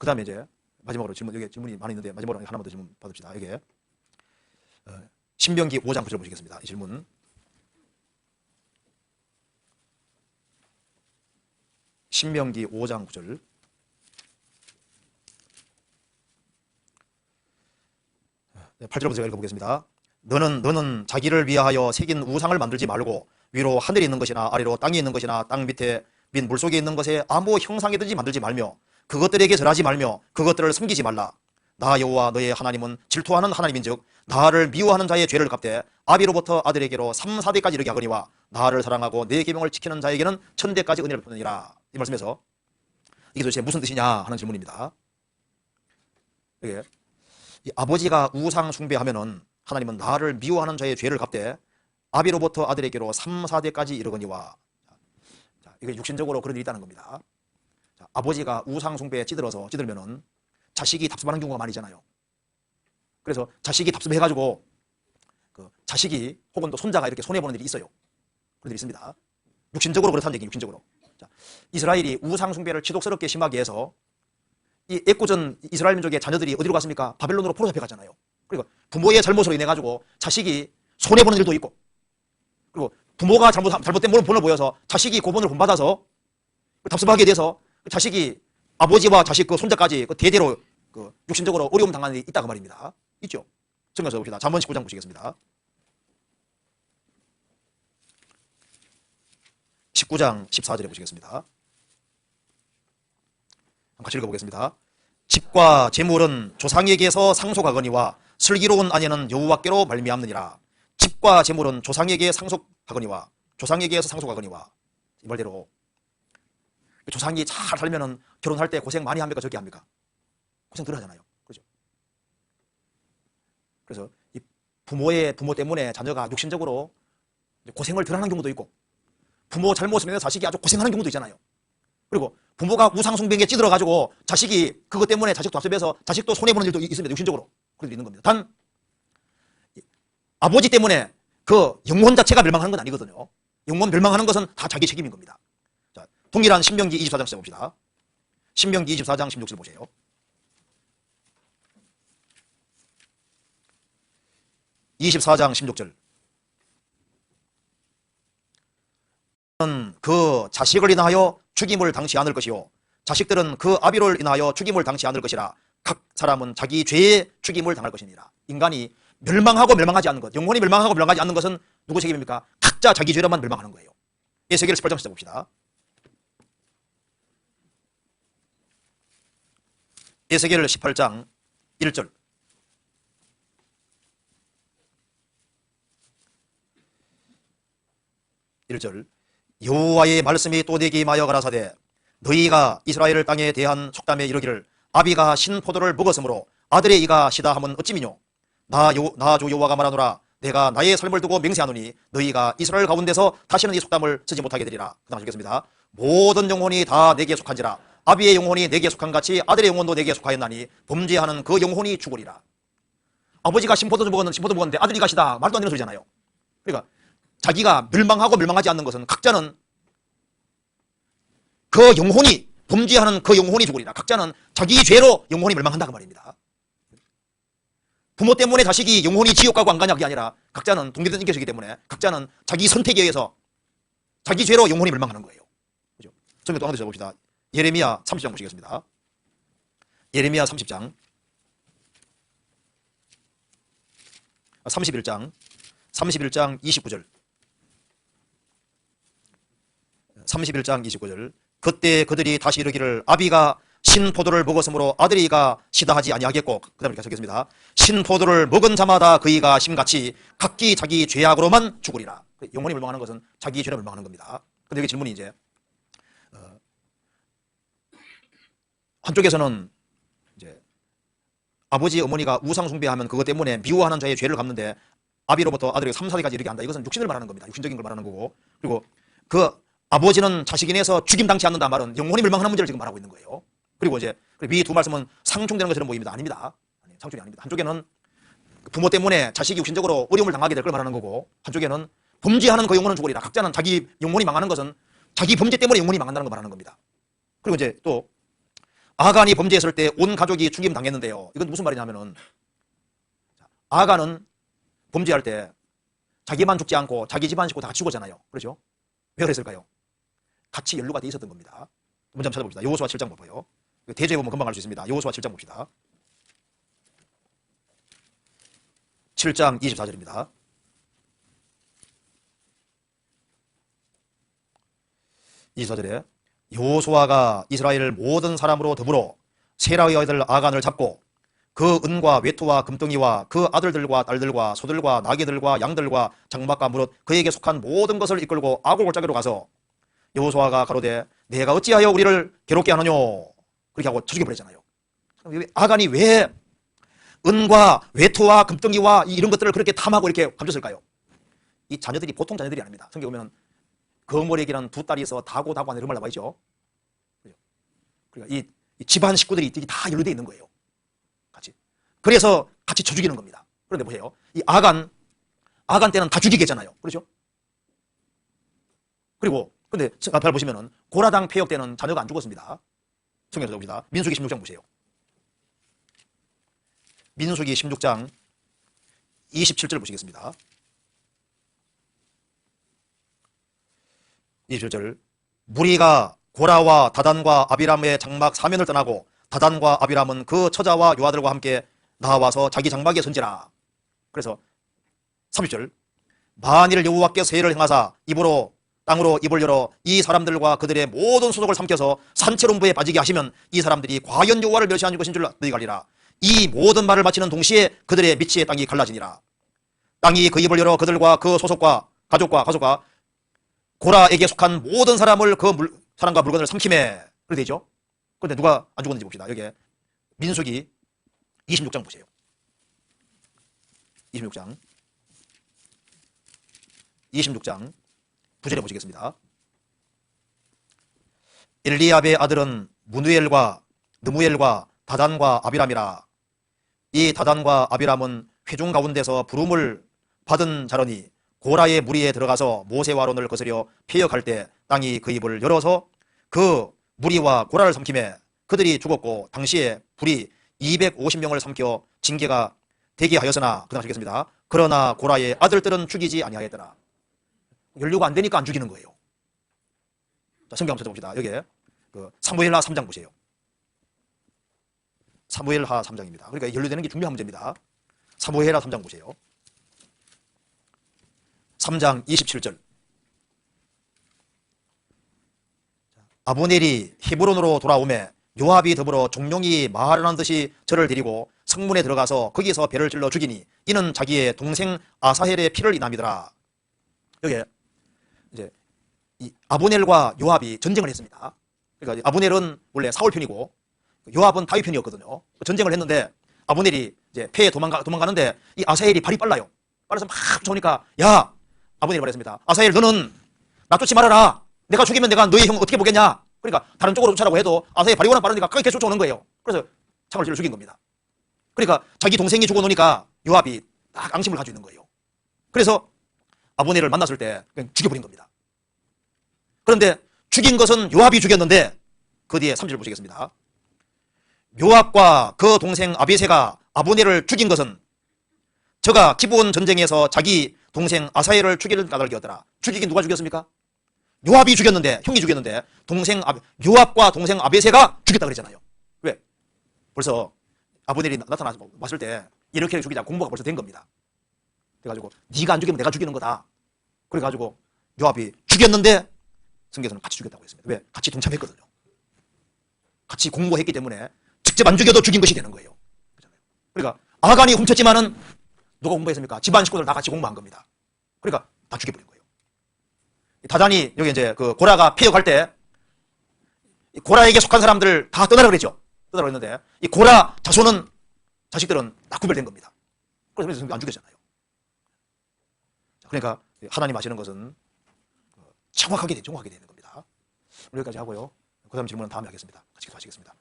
그 다음에 이제 마지막으로 질문, 여기 질문이 많이 있는데 마지막으로 하나만 더 질문 받읍시다. 이게 어, 신명기 5장 9절 보시겠습니다. 이 질문. 신명기 5장 9절. 네, 8절부터 제가 읽어보겠습니다. 너는 너는 자기를 위하여 새긴 우상을 만들지 말고 위로 하늘에 있는 것이나 아래로 땅에 있는 것이나 땅 밑에 및 물속에 있는 것에 아무 형상이든지 만들지 말며 그것들에게 절하지 말며 그것들을 섬기지 말라. 나 여호와 너의 하나님은 질투하는 하나님인즉 나를 미워하는 자의 죄를 갚되 아비로부터 아들에게로 3, 4대까지 이르게 하거니와 나를 사랑하고 내 계명을 지키는 자에게는 천대까지 은혜를 베푸느니라. 이 말씀에서 이게 도대체 무슨 뜻이냐 하는 질문입니다. 이게 이 아버지가 우상 숭배하면은 하나님은 나를 미워하는 자의 죄를 갚되 아비로부터 아들에게로 3, 4대까지 이르거니와 자, 이게 육신적으로 그런 일이 있다는 겁니다. 자, 아버지가 우상 숭배에 찌들어서 찌들면은 자식이 답습하는 경우가 많이잖아요. 그래서 자식이 답습해가지고 그 자식이 혹은 또 손자가 이렇게 손해 보는 일이 있어요. 그런 일이 있습니다. 육신적으로 그렇다는 얘기 육신적으로. 자, 이스라엘이 우상 숭배를 지독스럽게 심하게 해서 이 애꿎은 이스라엘 민족의 자녀들이 어디로 갔습니까? 바벨론으로 포로 잡혀갔잖아요. 그리고 부모의 잘못으로 인해 가지고 자식이 손해 보는 일도 있고, 그리고 부모가 잘못 잘못된 본을 보여서 자식이 고본을 본받아서 답습하게 돼서 자식이 아버지와 자식 그 손자까지 그 대대로 그 육신적으로 어려움 당하는 일이 있다고 말입니다. 있죠. 성경에서 봅시다. 잠언 19장 보시겠습니다. 19장 14절에 보시겠습니다. 같이 읽어보겠습니다. 집과 재물은 조상에게서 상속하거니와 슬기로운 아내는 여호와께로 말미암느니라. 집과 재물은 조상에게 상속하거니와 조상에게서 상속하거니와 이 말대로 조상이 잘 살면은 결혼할 때 고생 많이 합니까 적게 합니까? 고생 덜 하잖아요. 그죠? 그래서 이 부모의 부모 때문에 자녀가 육신적으로 고생을 덜 하는 경우도 있고 부모 잘못으로 인해 자식이 아주 고생하는 경우도 있잖아요. 그리고 부모가 우상숭배에 찌들어가지고 자식이 그것 때문에 자식도 앞섭해서 자식도 손해보는 일도 있습니다. 육신적으로. 그런 일이 있는 겁니다. 단, 아버지 때문에 그 영혼 자체가 멸망하는 건 아니거든요. 영혼 멸망하는 것은 다 자기 책임인 겁니다. 자, 동일한 신명기 24장 시작 봅시다. 신명기 24장 16절 보세요. (24장 16절) 그 자식을 인하여 죽임을 당치 않을 것이요 자식들은 그 아비를 인하여 죽임을 당치 않을 것이라 각 사람은 자기 죄의 죽임을 당할 것이니라 인간이 멸망하고 멸망하지 않는 것 영혼이 멸망하고 멸망하지 않는 것은 누구 책임입니까? 각자 자기 죄로만 멸망하는 거예요 에세겔 18장 시작 봅시다 에세겔 18장 1절. 일절. 여호와의 말씀이 또 내게 임하여 가라사대 너희가 이스라엘 땅에 대한 속담에 이르기를 아비가 신포도를 먹었으므로 아들의 이가 시다 하면 어찌미뇨? 나나주 여호와가 말하노라 내가 나의 삶을 두고 맹세하노니 너희가 이스라엘 가운데서 다시는 이 속담을 쓰지 못하게 되리라. 그 다음 읽겠습니다. 모든 영혼이 다 내게 속한지라 아비의 영혼이 내게 속한 같이 아들의 영혼도 내게 속하였나니 범죄하는 그 영혼이 죽으리라 아버지가 신포도 먹었는데 신포도 먹었는데 아들이 가시다 말도 안 되는 소리잖아요 그러니까 자기가 멸망하고 멸망하지 않는 것은 각자는 그 영혼이 범죄하는 그 영혼이 죽으리라. 각자는 자기 죄로 영혼이 멸망한다 그 말입니다. 부모 때문에 자식이 영혼이 지옥 가고 안 가냐 그게 아니라 각자는 동기된 인격이기 때문에 각자는 자기 선택에 의해서 자기 죄로 영혼이 멸망하는 거예요. 그죠? 성경 또 하나 더 봅시다. 예레미야 30장 보시겠습니다. 예레미야 30장. 31장. 31장 29절. 31장 29절. 그때 그들이 다시 이르기를 아비가 신포도를 먹었으므로 아들이가 시다하지 아니하겠고 그 다음에 계속하겠습니다. 신포도를 먹은 자마다 그이가 심같이 각기 자기 죄악으로만 죽으리라. 영혼이 멸망하는 것은 자기 죄로 멸망하는 겁니다. 근데 여기 질문이 이제 한쪽에서는 이제 아버지 어머니가 우상 숭배하면 그것 때문에 미워하는 자의 죄를 갚는데 아비로부터 아들에게 3, 4대까지 이렇게 한다 이것은 육신을 말하는 겁니다 육신적인 걸 말하는 거고 그리고 그 아버지는 자식 인해서 죽임 당치 않는다 말은 영혼이 멸망하는 문제를 지금 말하고 있는 거예요. 그리고 이제 위두 말씀은 상충되는 것처럼 보입니다. 아닙니다. 상충이 아닙니다. 한쪽에는 부모 때문에 자식이 육신적으로 어려움을 당하게 될 걸 말하는 거고 한쪽에는 범죄하는 그 영혼은 죽으리라. 각자는 자기 영혼이 망하는 것은 자기 범죄 때문에 영혼이 망한다는 걸 말하는 겁니다. 그리고 이제 또 아간이 범죄했을 때 온 가족이 죽임 당했는데요. 이건 무슨 말이냐면은 아간은 범죄할 때 자기만 죽지 않고 자기 집안 식구 다 죽었잖아요. 그렇죠? 왜 그랬을까요? 같이 연루가 돼 있었던 겁니다. 먼저 한번 찾아봅시다. 여호수아 7장 보고요. 대조해 보면 금방 알 수 있습니다. 여호수아 7장 봅시다. 7장 24절입니다. 이사절에 여호수아가 이스라엘 모든 사람으로 더불어 세라의 아들 아간을 잡고 그 은과 외투와 금덩이와 그 아들들과 딸들과 소들과 나귀들과 양들과 장막과 무릇 그에게 속한 모든 것을 이끌고 아골 골짜기로 가서 여호수아가 가로되 내가 어찌하여 우리를 괴롭게 하느뇨 그렇게 하고 쳐죽여 버렸잖아요. 아간이 왜 은과 외투와 금덩이와 이런 것들을 그렇게 탐하고 이렇게 감췄을까요? 이 자녀들이 보통 자녀들이 아닙니다. 성경 보면 거머리에게는 두 딸이 있어 다고 다고 하는 이런 말 나와 있죠. 그러니까 이, 이 집안 식구들이 다 연루되어 있는 거예요. 같이. 그래서 같이 쳐 죽이는 겁니다. 그런데 보세요. 이 아간, 아간 때는 다 죽이겠잖아요. 그렇죠? 그리고, 근데 앞에 보시면은 고라당 폐역 때는 자녀가 안 죽었습니다. 성경에서 봅니다. 민수기 16장 보세요. 민수기 16장 27절 보시겠습니다. 27절 무리가 고라와 다단과 아비람의 장막 사면을 떠나고 다단과 아비람은 그 처자와 요아들과 함께 나와서 자기 장막에 선지라. 그래서 30절 만일 여호와께 세를 행하사 입으로 땅으로 입을 열어 이 사람들과 그들의 모든 소속을 삼켜서 산채론부에 빠지게 하시면 이 사람들이 과연 여호와를 멸시하는 것인 줄 너희가 알리라. 이 모든 말을 마치는 동시에 그들의 미치의 땅이 갈라지니라. 땅이 그 입을 열어 그들과 그 소속과 가족과 가족과 고라에게 속한 모든 사람을 그 물, 사람과 물건을. 그렇게 되죠. 그런데 누가 안 죽었는지 봅시다. 여기에 민수기 26장 보세요. 26장. 26장. 부절에 보시겠습니다. 엘리압의 아들은 무누엘과 느무엘과 다단과 아비람이라. 이 다단과 아비람은 회중 가운데서 부름을 받은 자러니 고라의 무리에 들어가서 모세와 론을 거스려 피역할 때 땅이 그 입을 열어서 그 무리와 고라를 삼킴에 그들이 죽었고 당시에 불이 250명을 삼켜 징계가 되게 하였으나 그다음 하겠습니다. 그러나 고라의 아들들은 죽이지 아니하였더라. 연료가 안 되니까 안 죽이는 거예요. 자, 성경 한번 찾아봅시다. 여기에 그 사무엘하 3장 보세요. 사무엘하 3장입니다. 그러니까 연료되는 게 중요한 문제입니다. 사무엘하 3장 보세요. 3장 27절. 아브넬이 헤브론으로 돌아오매 요압이 더불어 종룡이 말하는 듯이 저를 데리고 성문에 들어가서 거기서 배를 찔러 죽이니 이는 자기의 동생 아사헬의 피를 인함이더라. 여기 이제 이 아브넬과 요압이 전쟁을 했습니다. 그러니까 아브넬은 원래 사울 편이고 요압은 다윗 편이었거든요. 전쟁을 했는데 아브넬이 이제 패에 도망가 도망가는데 이 아사헬이 발이 빨라요. 빨라서 막 쫓아오니까 야 아버님이 말했습니다. 아사엘 너는 나 쫓지 말아라. 내가 죽이면 내가 너희 형 어떻게 보겠냐. 그러니까 다른 쪽으로 쫓아라고 해도 아사엘 워낙 빠르니까 끝까지 쫓아오는 거예요. 그래서 창을 찔러 죽인 겁니다. 그러니까 자기 동생이 죽어놓으니까 요압이 딱 앙심을 가지고 있는 거예요. 그래서 아버네를 만났을 때 그냥 죽여버린 겁니다. 그런데 죽인 것은 요압이 죽였는데 그 뒤에 3절 보시겠습니다. 요압과 그 동생 아비세가 아버네를 죽인 것은 저가 기본 전쟁에서 자기 동생 아사엘을 죽이는 까닭이었더라. 죽이긴 누가 죽였습니까? 요압이 죽였는데 형이 죽였는데 동생 아, 요압과 동생 아베세가 죽였다 그랬잖아요. 왜? 벌써 아버넬이 나타나 왔을 때 이렇게 죽이자 공부가 벌써 된 겁니다. 그래가지고 네가 안 죽이면 내가 죽이는 거다. 그래가지고 요압이 죽였는데 성경에서는 같이 죽였다고 했습니다. 왜? 같이 동참했거든요. 같이 공부했기 때문에 직접 안 죽여도 죽인 것이 되는 거예요. 그러니까 아간이 훔쳤지만은 누가 공부했습니까? 집안 식구들 다 같이 공부한 겁니다. 그러니까 다 죽여버린 거예요. 다단이 여기 이제 그 고라가 폐역할 때 고라에게 속한 사람들 다 떠나라 그랬죠. 떠나라 그랬는데 이 고라 자손은 자식들은 다 구별된 겁니다. 그래서 안 죽였잖아요. 그러니까 하나님 하시는 것은 정확하게 돼, 정확하게 되는 겁니다. 여기까지 하고요. 그 다음 질문은 다음에 하겠습니다. 같이 기도하시겠습니다.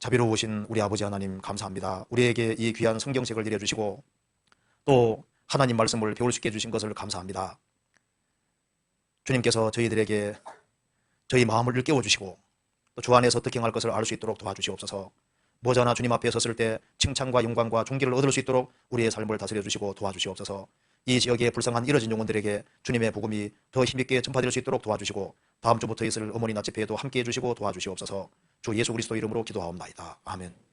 자비로우신 우리 아버지 하나님 감사합니다. 우리에게 이 귀한 성경책을 내려주시고 또 하나님 말씀을 배울 수 있게 해주신 것을 감사합니다. 주님께서 저희들에게 저희 마음을 깨워주시고 또 주 안에서 어떻게 할 것을 알 수 있도록 도와주시옵소서 모자나 주님 앞에 섰을 때 칭찬과 영광과 존귀를 얻을 수 있도록 우리의 삶을 다스려주시고 도와주시옵소서 이 지역의 불쌍한 이어진 영혼들에게 주님의 복음이 더 힘있게 전파될 수 있도록 도와주시고 다음 주부터 있을 어머니나 집회에도 함께해 주시고 도와주시옵소서 주 예수 그리스도 이름으로 기도하옵나이다. 아멘.